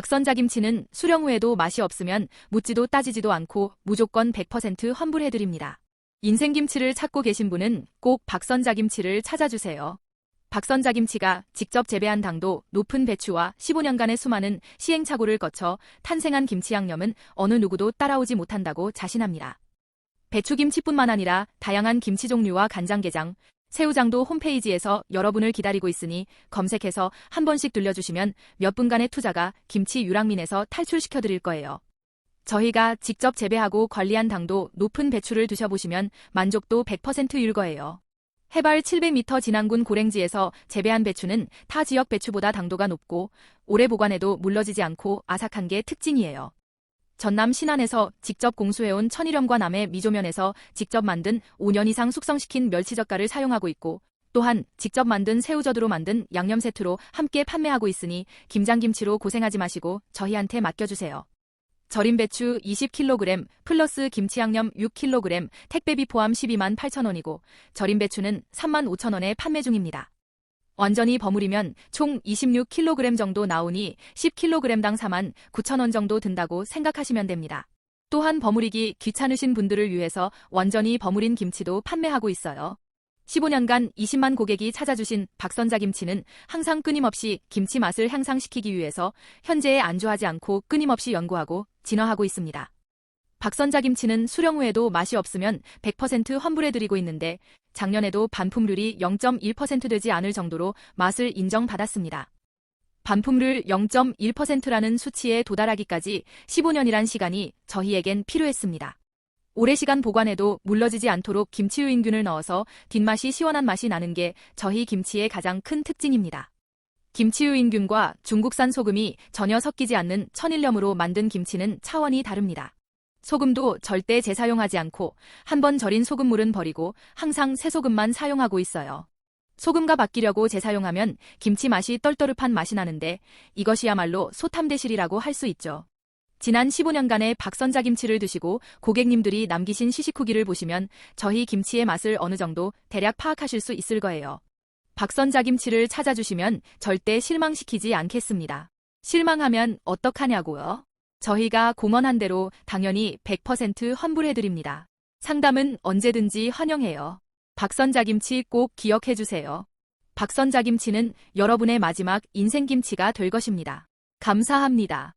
박선자 김치는 수령 후에도 맛이 없으면 묻지도 따지지도 않고 무조건 100% 환불해드립니다. 인생김치를 찾고 계신 분은 꼭 박선자 김치를 찾아주세요. 박선자 김치가 직접 재배한 당도 높은 배추와 15년간의 수많은 시행착오를 거쳐 탄생한 김치 양념은 어느 누구도 따라오지 못한다고 자신합니다. 배추김치뿐만 아니라 다양한 김치 종류와 간장게장, 새우장도 홈페이지에서 여러분을 기다리고 있으니 검색해서 한 번씩 들려주시면 몇 분간의 투자가 김치 유랑민에서 탈출시켜 드릴 거예요. 저희가 직접 재배하고 관리한 당도 높은 배추를 드셔보시면 만족도 100%일 거예요. 해발 700m 진안군 고랭지에서 재배한 배추는 타 지역 배추보다 당도가 높고 오래 보관해도 물러지지 않고 아삭한 게 특징이에요. 전남 신안에서 직접 공수해온 천일염과 남해 미조면에서 직접 만든 5년 이상 숙성시킨 멸치젓갈을 사용하고 있고 또한 직접 만든 새우젓으로 만든 양념 세트로 함께 판매하고 있으니 김장김치로 고생하지 마시고 저희한테 맡겨주세요. 절임 배추 20kg 플러스 김치 양념 6kg 택배비 포함 12만 8천원이고 절임 배추는 3만 5천원에 판매 중입니다. 완전히 버무리면 총 26kg 정도 나오니 10kg당 4만 9천원 정도 든다고 생각하시면 됩니다. 또한 버무리기 귀찮으신 분들을 위해서 완전히 버무린 김치도 판매하고 있어요. 15년간 20만 고객이 찾아주신 박선자 김치는 항상 끊임없이 김치 맛을 향상시키기 위해서 현재에 안주하지 않고 끊임없이 연구하고 진화하고 있습니다. 박선자 김치는 수령 후에도 맛이 없으면 100% 환불해드리고 있는데 작년에도 반품률이 0.1% 되지 않을 정도로 맛을 인정받았습니다. 반품률 0.1%라는 수치에 도달하기까지 15년이란 시간이 저희에겐 필요했습니다. 오래 시간 보관해도 물러지지 않도록 김치유인균을 넣어서 뒷맛이 시원한 맛이 나는 게 저희 김치의 가장 큰 특징입니다. 김치유인균과 중국산 소금이 전혀 섞이지 않는 천일염으로 만든 김치는 차원이 다릅니다. 소금도 절대 재사용하지 않고 한 번 절인 소금물은 버리고 항상 새소금만 사용하고 있어요. 소금과 바뀌려고 재사용하면 김치 맛이 떨떠름한 맛이 나는데 이것이야말로 소탐대실이라고 할 수 있죠. 지난 15년간의 박선자 김치를 드시고 고객님들이 남기신 시식 후기를 보시면 저희 김치의 맛을 어느 정도 대략 파악하실 수 있을 거예요. 박선자 김치를 찾아주시면 절대 실망시키지 않겠습니다. 실망하면 어떡하냐고요? 저희가 공언한 대로 당연히 100% 환불해드립니다. 상담은 언제든지 환영해요. 박선자 김치 꼭 기억해주세요. 박선자 김치는 여러분의 마지막 인생 김치가 될 것입니다. 감사합니다.